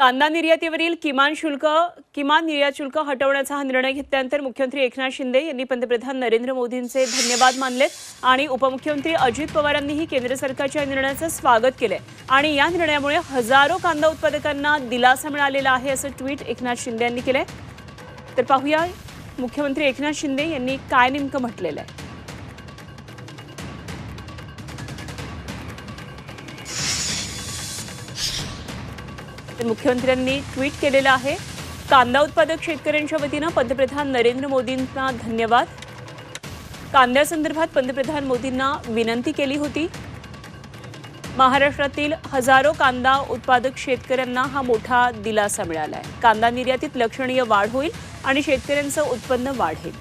कांदा निर्यातीवरील किमान शुल्क किमान निर्यात शुल्क हटवण्याचा हा निर्णय घेतल्यानंतर मुख्यमंत्री एकनाथ शिंदे यांनी पंतप्रधान नरेंद्र मोदींचे धन्यवाद मानलेत आणि उपमुख्यमंत्री अजित पवारांनीही केंद्र सरकारच्या निर्णयाचं स्वागत केलंय. आणि या निर्णयामुळे हजारो कांदा उत्पादकांना दिलासा मिळालेला आहे असं ट्विट एकनाथ शिंदे यांनी केलंय. तर पाहूया मुख्यमंत्री एकनाथ शिंदे यांनी काय नेमकं म्हटलेलं आहे. ते मुख्यमंत्र्यांनी ट्विट केलेलं आहे. कांदा उत्पादक शेतकऱ्यांच्या वतीनं पंतप्रधान नरेंद्र मोदींना धन्यवाद. कांद्यासंदर्भात पंतप्रधान मोदींना विनंती केली होती. महाराष्ट्रातील हजारो कांदा उत्पादक शेतकऱ्यांना हा मोठा दिलासा मिळाला आहे कांदा निर्यातीत लक्षणीय वाढ होईल आणि शेतकऱ्यांचं उत्पन्न वाढेल.